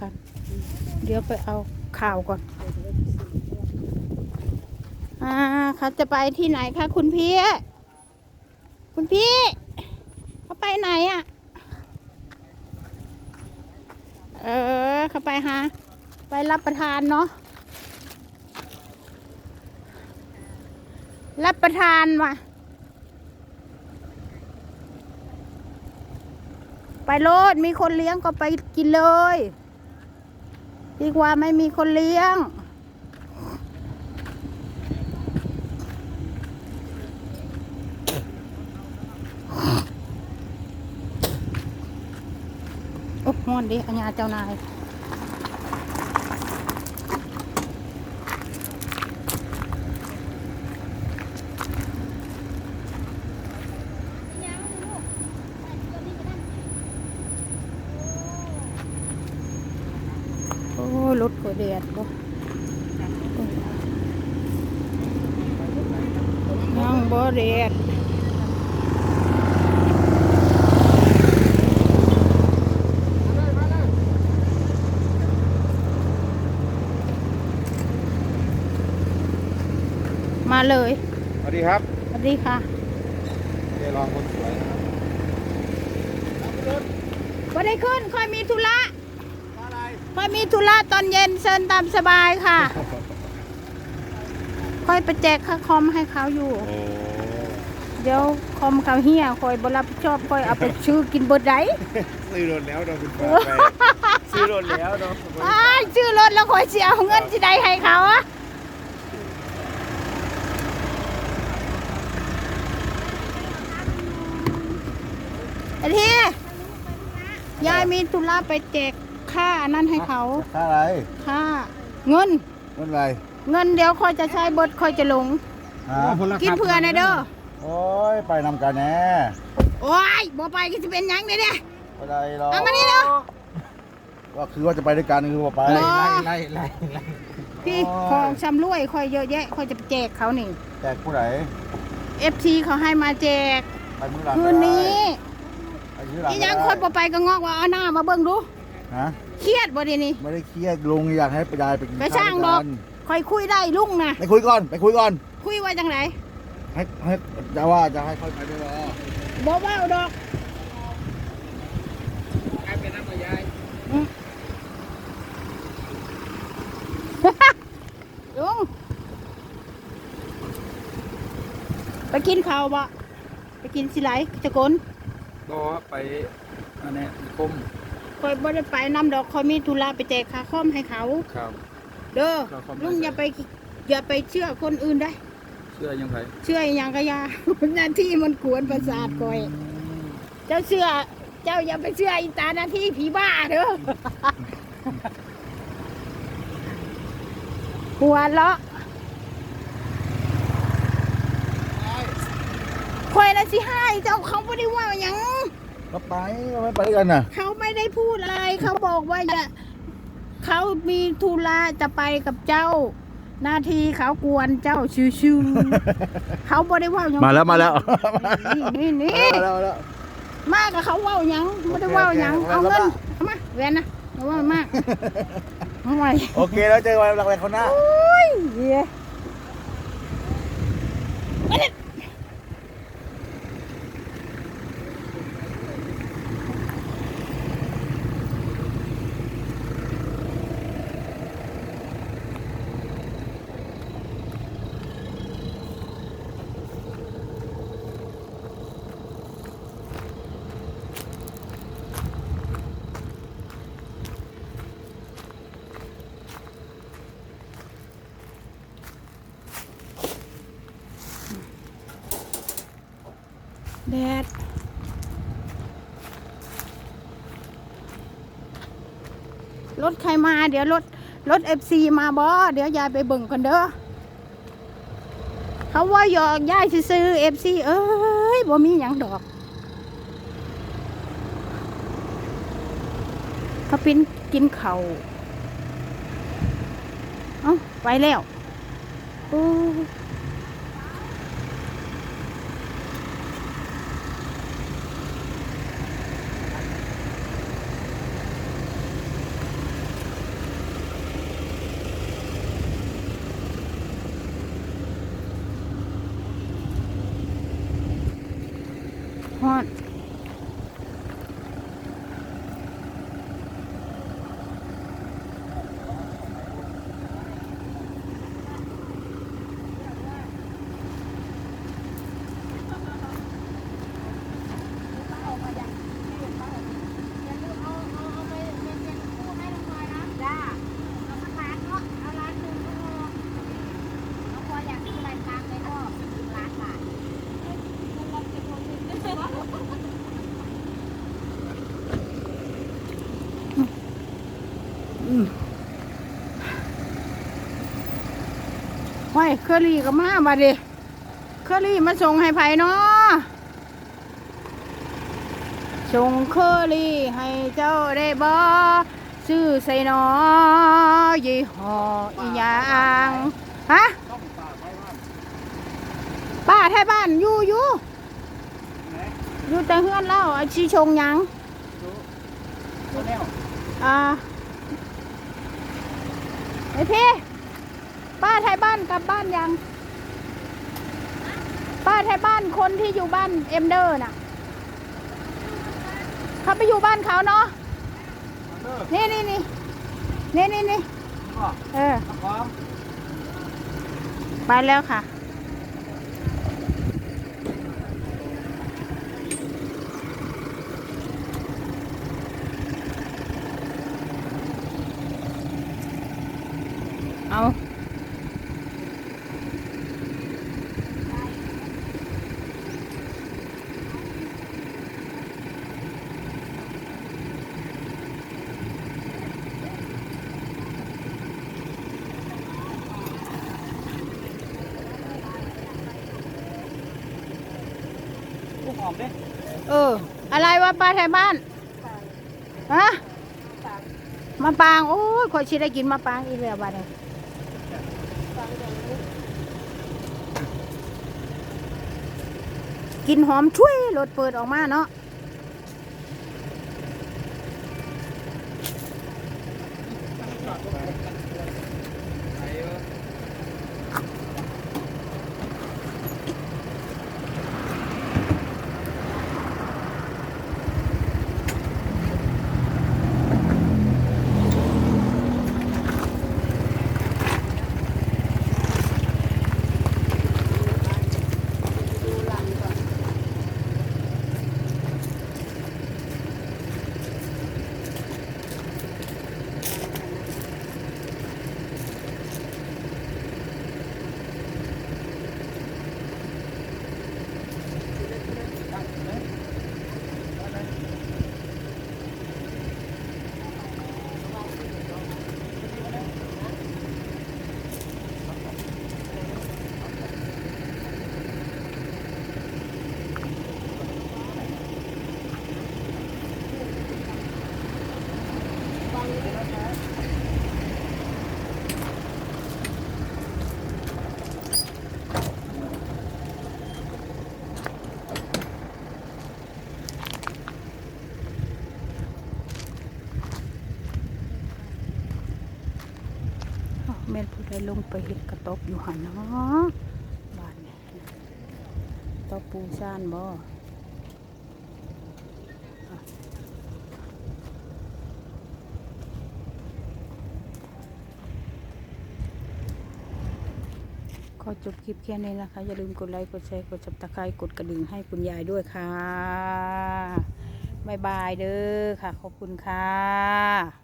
พันเดี๋ยวไปเอาข่าวก่อน อ่าเขาจะไปที่ไหนคะคุณพี่ คุณพี่ เขาไปไหนอะ่ะ เออ เขาไปหาไปรับประทานเนาะ รับประทานว่ะ ไปโลดมีคนเลี้ยงก็ไปกินเลย ดีกว่าไม่มีคนเลี้ยง โอ้มอนดิอัญญาเจ้านาย โอ้ ยรถก็แดดบ่ยังบ่แดดมาเลยสวัสดีครับ สวัสดีค่ะเดี๋ยวลองคนสวยนะครับบ่ได้ขึ้นค่อยมีธุระ อะไรค่อยมีธุระตอนเย็นเชิญตามสบายค่ะ ค่อยไปแจกค่าคอมให้เขาอยู่ โอ้เดี๋ยวคอมเขาเฮียคอยบรับผิดชอบคอยเอาไปชื่อกินเบิดไดซื้อรถแล้วเราเป็นฝาไปซื้อรถแล้วเนาะอ้ายชื่อรถแล้วคอยเสียเอาเงินที่ใดให้เขาอะไอ้ที่ยายมีธุระไปแจก ค่าอันนั้นให้เขาค่าอะไรค่าเงินรถอะไรเงินเดี๋ยวคอยจะใช้เบิดคอยจะหลงฮะกินเผื่อหน่อยเด้อโอ้ยไปนำกันแน่โอ้ยบ่ไปก็จะเป็นหยังเด้เนี่ยอะไรหรอเอามานี่เนาะว่าคือว่าจะไปด้วยกันคือว่าไปบ่ไล่ไล่พี่โอ้ยของชำรวยคอยเยอะแยะคอยจะไปแจกเขานี่แจกผู้ไหน FT เขาให้มาแจกไปมื้อหลังคืนนี้ไปมื้อหลังอีหยังคนบ่ไปก็งอกว่าเอาหน้ามาเบิ่งดูฮะ เครียดบ่เดียวนี้ไม่ได้เครียดลุงอยากให้ไปยายไปกินไปข้าวช่างด้วยดอกกันคอยคุยได้ลุงนะไปคุยก่อนไปคุยก่อน คุยว่าจังไดให้ให้จะว่าจะให้ค่อยไปด้วยเหรอบ่เว้าดอกอืมลุงไปกินข้าวบ่ไปกินสิไหลจะกลก็ไปอันเนี้ยคมค อยบ่ได้ไปนำดอกคอยมีธุระไปแจกค่าคอมให้เขา ครับ เด้อค่าคอม ลุงอย่าไปอย่าไปเชื่อคนอื่นได้เชื่อยังไงเชื่ออหย่างก็อยา หน้าที่มันกวนประสาทคอย เจ้าเชื่อ เจ้าอย่าไปเชื่ออีตาหน้าที่ผีบ้าเด้อ หัวเลาะคอยละสิให้เจ้าเขาไม่ได้ว่าหยัง ก็ไปไม่ไปด้วยกันน่ะ เขาไม่ได้พูดอะไร เขาบอกว่าอย่าเขามีธุระจะไปกับเจ้า หน้าที่เขากวนเจ้าชิวๆ เขาบ่ได้ว่าหยังมาแล้วมาแล้ว นี่นี่นี่มาแล้วมาแล้ว มากกับเขาเว่าหยังไม่ได้เว่าหยังโอเคเอาโอเค เงินแล้วเอามาแหวนนะอย่าว่ามากเอาไว้โอเคแล้วเจอกันหลังเวรคนหน้า โอ้ยเหี้ย แดดรถใครมา เดี๋ยวรถรถเอฟซีมาบอเดี๋ยวยายไปเบิ่งกันเด้อเขาว่าหยอกยายซื้อเอฟซีเอ้ยบ่มีหยังดอกเขาปินกินเขาวเอ้าไปแล้วโอ้อื ห้อยเคอรี่ก็มามาดิเคอรี่มาส่งให้ไผเนาะส่งเคอรี่ให้เจ้าได้บ่ซื้อใส่หนอยี่ห้ออีหยังฮะต้องป่าไฟบ้านป้าไทยบ้านอยู่อยู่ไหนอยู่แต่เฮือนแล้วอาชีชงหยังดูตัวแนวอ่าไอพี่ ป้าไทยบ้านกลับบ้านยัง ป้าไทยบ้านคนที่อยู่บ้านเอ็มเดอร์น่ะเขาไปอยู่บ้านเขาเนาะเออนี่นี่นี่นี่นี่นี่ก็เออพร้อมไปแล้วค่ะเอา อมดิเออ อะไรวะปลาไทยบ้านฮะมาปางโอ้ยขอยชิได้กินมาปางอีกแล้วบ้านนี้กินหอมช่วยรถเปิดออกมาเนาะ แม่นผู้ใดลงไปเห็ดกระตอบอยู่หันเนาะบ้านเนี่ยตอปูซ่านบ่อะขอจบคลิปแค่นี้นะคะ อย่าลืมกดไลค์ กดแชร์ กดจับตะไคร้กดกระดิ่งให้คุณยายด้วยค่ะ บ๊ายบายเด้อค่ะ ขอบคุณค่ะ